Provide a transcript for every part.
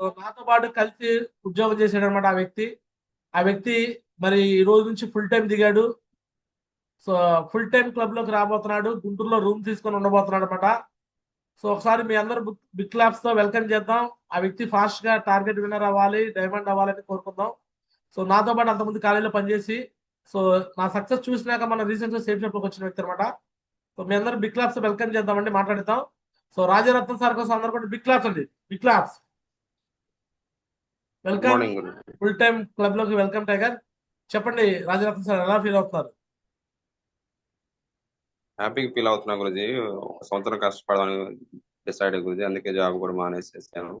నాతో పాటు కలిసి ఉద్యోగం చేశాడు అనమాట ఆ వ్యక్తి. ఆ వ్యక్తి మరి ఈ రోజు నుంచి ఫుల్ టైం దిగాడు. సో ఫుల్ టైం క్లబ్లోకి రాబోతున్నాడు. గుంటూరులో రూమ్ తీసుకొని ఉండబోతున్నాడు అనమాట సో ఒకసారి మీ అందరు బిగ్ క్లాప్స్తో వెల్కమ్ చేద్దాం. ఆ వ్యక్తి ఫాస్ట్గా టార్గెట్ విన్నర్ అవ్వాలి డైమండ్ అవ్వాలని కోరుకుందాం. సో నాతో పాటు అంతకుముందు కాలేజీలో పనిచేసి సో నా సక్సెస్ చూసినాక మన రీసెంట్గా సేఫ్ షాప్ వచ్చిన వ్యక్తి అనమాట సో మీ అందరు బిగ్ క్లాప్స్ వెల్కమ్ చేద్దామండి మాట్లాడతాం సో రాజరత్నం సార్ కోసం అందరు కూడా బిగ్ క్లాప్స్ అండి. Big claps welcome full time క్లబ్లోకి welcome tiger చెప్పండి రాజరత్న సార్ ఎలా ఫీల్ అవుతున్నారు? హ్యాపీగా ఫీల్ అవుతున్నా గురుజీ. సంవత్సరం కష్టపడదాని డిసైడ్ గురుజీ. అందుకే జాబ్ కూడా మానేసేసాను.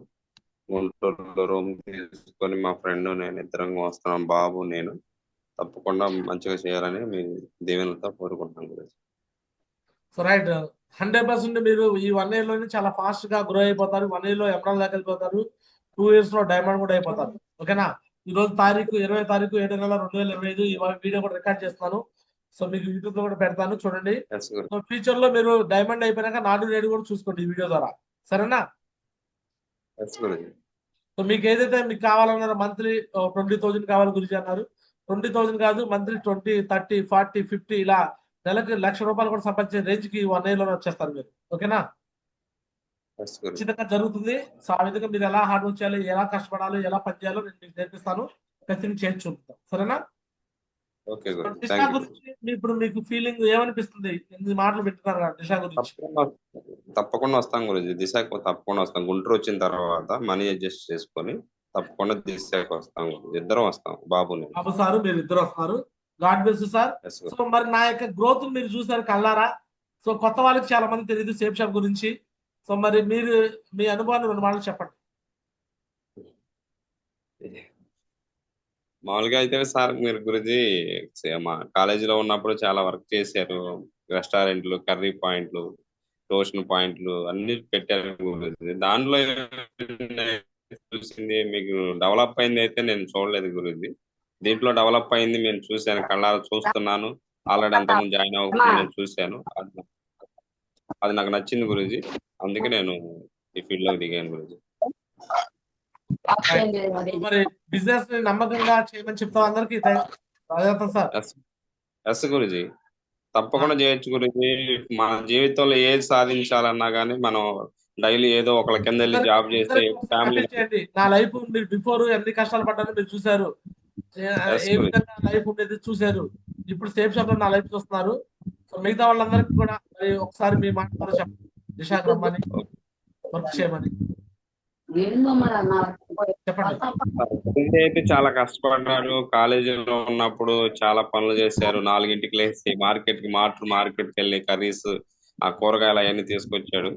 గుంటూరులో రూమ్ తీసుకొని మా ఫ్రెండ్ నేను ఇద్దరం వస్తున్నాం బాబు నేను. తప్పకుండా మంచిగా చేయాలని మీ దీవెనలతో కోరుకుంటున్నాను గురుజీ. సో రైట్ హండ్రెడ్ పర్సెంట్ మీరు ఈ వన్ ఇయర్లోనే చాలా ఫాస్ట్గా గ్రో అయిపోతారు. వన్ ఇయర్లో ఎమరాల్ దాకా వెళ్ళిపోతారు. టూ ఇయర్స్లో డైమండ్ కూడా అయిపోతారు. ఓకేనా? ఈ రోజు తారీఖు ఇరవై తారీఖు ఏడు నెల రెండు వేల ఇరవై ఐదు ఈ వీడియో కూడా రికార్డ్ చేస్తున్నాను. సో మీకు యూట్యూబ్లో కూడా పెడతాను చూడండి. సో ఫ్యూచర్లో మీరు డైమండ్ అయిపోయినాక నాడు నేడు కూడా చూసుకోండి ఈ వీడియో ద్వారా. సరేనా? సో మీకు ఏదైతే మీకు కావాలన్నారో మంత్లీ ట్వంటీ థౌజండ్ కావాలి గురించి అన్నారు. ట్వంటీ థౌజండ్ కాదు monthly twenty thirty forty fifty ఇలా నెలకి లక్ష రూపాయలు కూడా సంపాదించే రేంజ్కి వన్ ఇయర్లో వచ్చేస్తారు మీరు. ఓకేనా? ఖచ్చితంగా జరుగుతుంది. సో ఆ విధంగా మీరు ఎలా హార్డ్ వర్క్ చేయాలి ఎలా కష్టపడాలి ఎలా పని చేయాలో నేను మీకు నేర్పిస్తాను. ఖచ్చితంగా చేసి చూపుతాం సరేనా? దిశ గురించి ఇప్పుడు మీకు ఫీలింగ్ ఏమనిపిస్తుంది? మాటలు పెట్టున్నారు దిశ గురించి? తప్పకుండా వస్తాం గురుజీ దిశకు తప్పకుండా వస్తాం. గుంటూరు వచ్చిన తర్వాత మనీ అడ్జస్ట్ చేసుకొని తప్పకుండా దిశకు వస్తాం. ఇద్దరం వస్తాం. బాబు బాబు సార్ మీరు ఇద్దరు వస్తున్నారు. గాడ్ బెస్ సార్ సో మరి నా యొక్క గ్రోత్ మీరు చూసారు కల్లారా సో కొత్త వాళ్ళకి చాలా మంది తెలియదు సేఫ్ షాప్ గురించి. సో మరి మీరు మీ అనుభవాన్ని రెండు మాటలు చెప్పండి. మామూలుగా అయితే సార్ మీరు గురుజీ మా కాలేజీలో ఉన్నప్పుడు చాలా వర్క్ చేశారు. రెస్టారెంట్లు కర్రీ పాయింట్లు ట్యూషన్ పాయింట్లు అన్ని పెట్టారు గురించి దాంట్లో చూసింది మీకు డెవలప్ అయింది అయితే నేను చూడలేదు గురుజీ. దీంట్లో డెవలప్ అయింది నేను చూశాను. కళ్ళారా చూస్తున్నాను. ఆల్రెడీ అంతకుముందు జాయిన్ అవ్వకుండా నేను చూశాను. అది అది నాకు నచ్చింది గురుజీ. అందుకే నేను ఈ ఫీల్డ్లోకి దిగాను గురుజీ. మరి బిజినెస్ని నమ్మకంగా చేయమని చెప్తాం అందరికి. ఎస్ గురుజీ. తప్పకుండా చేయొచ్చు గురుజీ. మన జీవితంలో ఏది సాధించాలన్నా గానీ మనం డైలీ ఏదో ఒకళ్ళ కింద వెళ్ళి జాబ్ చేస్తే ఫ్యామిలీ నా లైఫ్ మీరు బిఫోర్ ఎన్ని కష్టాలు పడ్డానో మీరు చూసారు ఏ-. విధంగా లైఫ్ ఉండేది చూసారు ఇప్పుడు సేఫ్ షాప్లో నా లైఫ్ చూస్తున్నారు. సో మిగతా వాళ్ళందరికీ కూడా ఒకసారి మీ మాట చెప్పండి. దిశాకు రమ్మని వర్క్ చేయమని చెప్పండి. చాలా కష్టపడ్డారు కాలేజీలో ఉన్నప్పుడు చాలా పనులు చేశారు. నాలుగింటికి లేచి మార్కెట్కి మార్ట్ మార్కెట్కి వెళ్ళి కర్రీస్ ఆ కూరగాయలు అవన్నీ తీసుకొచ్చాడు.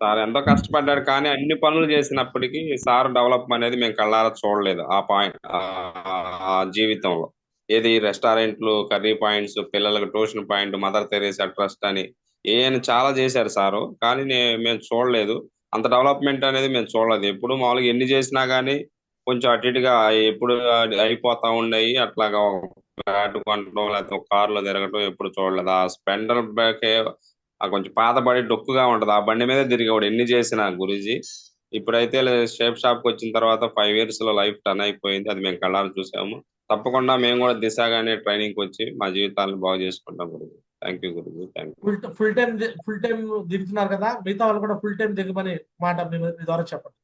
సార్ ఎంతో కష్టపడ్డాడు కానీ అన్ని పనులు చేసినప్పటికీ సార్ డెవలప్ అనేది మేము కళ్ళారా చూడలేదు ఆ పాయింట్ ఆ జీవితంలో. ఏది రెస్టారెంట్లు కర్రీ పాయింట్స్ పిల్లలకు tuition point mother Teresa trust అని ఏఎన్ చాలా చేశారు సారు కానీ నే- మేము చూడలేదు. అంత డెవలప్మెంట్ అనేది మేము చూడలేదు. ఎప్పుడు మామూలుగా ఎన్ని చేసినా కానీ కొంచెం అటు ఇటుగా ఎప్పుడు అయిపోతా ఉన్నాయి అట్లాగా ఫ్లాట్ కొనడం లేకపోతే ఒక కారులో తిరగటం ఎప్పుడు చూడలేదు. ఆ స్పెండర్ బ్యాక్ ఆ కొంచెం పాతబడి డొక్కుగా ఉంటది. ఆ బండి మీద తిరిగేవాడు ఎన్ని చేసినా గురూజీ. ఇప్పుడైతే షేప్ షాప్కి వచ్చిన తర్వాత ఫైవ్ ఇయర్స్లో లైఫ్ టర్న్ అయిపోయింది. అది మేము కళ్ళారు చూసాము. తప్పకుండా మేము కూడా దిశగానే ట్రైనింగ్కి వచ్చి మా జీవితాలను బాగు చేసుకుంటాం గురించి thank you Guruji full full time full time దిగుతున్నారు కదా మిగతా వాళ్ళు కూడా ఫుల్ టైం దిగమని మాట మీ ద్వారా చెప్పండి.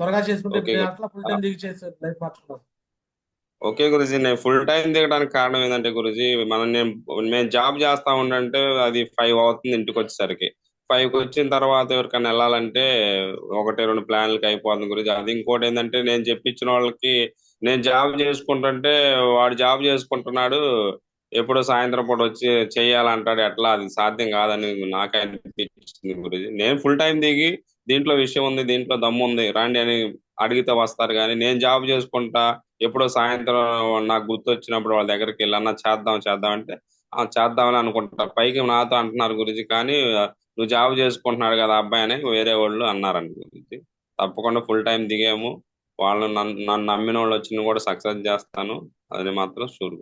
త్వరగా చేసుకుంటే ఫుల్ టైం దిగి చేసి లైఫ్ ఓకే గురుజీ నేను ఫుల్ టైం దిగడానికి కారణం ఏంటంటే గురుజీ మనం నేను మేము జాబ్ చేస్తా ఉండంటే అది ఫైవ్ అవుతుంది ఇంటికి వచ్చేసరికి. ఫైవ్కి వచ్చిన తర్వాత ఎవరికైనా వెళ్ళాలంటే ఒకటి రెండు ప్లాన్లకి అయిపోతుంది గురించి అది ఇంకోటి ఏంటంటే నేను చెప్పించిన వాళ్ళకి నేను జాబ్ చేసుకుంటుంటే వాడు జాబ్ చేసుకుంటున్నాడు ఎప్పుడో సాయంత్రం పూట వచ్చి చేయాలంటాడు ఎట్లా? అది సాధ్యం కాదని నాకనిపించింది గురుజీ. గురించి నేను ఫుల్ టైం దిగి దీంట్లో విషయం ఉంది దీంట్లో దమ్ము ఉంది రండి అని అడిగితే వస్తారు కానీ నేను జాబ్ చేసుకుంటా ఎప్పుడో సాయంత్రం నాకు గుర్తొచ్చినప్పుడు వాళ్ళ దగ్గరికి వెళ్ళన్నా చేద్దాం చేద్దాం అంటే ఆ చేద్దామని అనుకుంటా. పైకి నాతో అంటున్నారు గురించి కానీ నువ్వు జాబ్ చేసుకుంటున్నాడు కదా అబ్బాయి అని వేరే వాళ్ళు అన్నారండి గురించి తప్పకుండా ఫుల్ టైం దిగాము. వాళ్ళు నన్ను నన్ను నమ్మిన వాళ్ళు వచ్చిన కూడా సక్సెస్ చేస్తాను. అది మాత్రం షూర్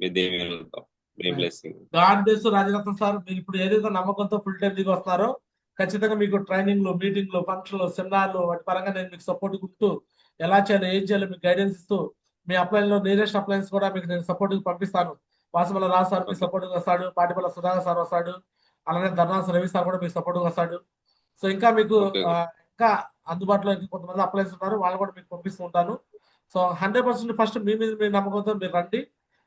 మీ దీవెనలతో. మీ blessing. God bless Rajaratna sir మీరు ఇప్పుడు ఏదైతే నమ్మకంతో ఫుల్ టైం దిగి వస్తున్నారో ఖచ్చితంగా మీకు ట్రైనింగ్లు మీటింగ్లు ఫంక్షన్లు సెమినార్లు వాటి పరంగా నేను మీకు సపోర్ట్ ఉంటూ ఎలా చేయాలో ఏం చేయాలో మీకు గైడెన్స్ ఇస్తూ మీ అప్లైన్లో నియరెస్ట్ అప్లైన్స్ కూడా మీకు నేను సపోర్ట్ పంపిస్తాను. వాసమల రాజు సార్ మీకు Okay. సపోర్ట్ వస్తాడు. పాటిపల్ల సుధాకర్ సార్ వస్తాడు. అలానే ధర్నాస్ రవి సార్ కూడా మీకు సపోర్ట్ వస్తాడు. సో ఇంకా మీకు ఇంకా అందుబాటులో కొంతమంది అప్లైన్స్ ఉన్నారు వాళ్ళు కూడా మీకు పంపిస్తూ ఉంటాను. సో హండ్రెడ్ పర్సెంట్ ఫస్ట్ మీ మీద మీ నమ్మకంతో మీరు రండి.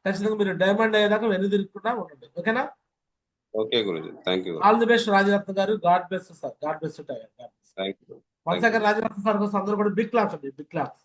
ఖచ్చితంగా మీరు డైమండ్ అయ్యేదాకా వెను తిరుగుకుండా ఉండండి. ఓకేనా okay Guruji. Thank you all the best Rajaratna గారు. God best sir god best again Rajaratna sir కోసం అందరూ కూడా బిగ్ క్లాప్స్ అండి బిగ్ క్లాప్స్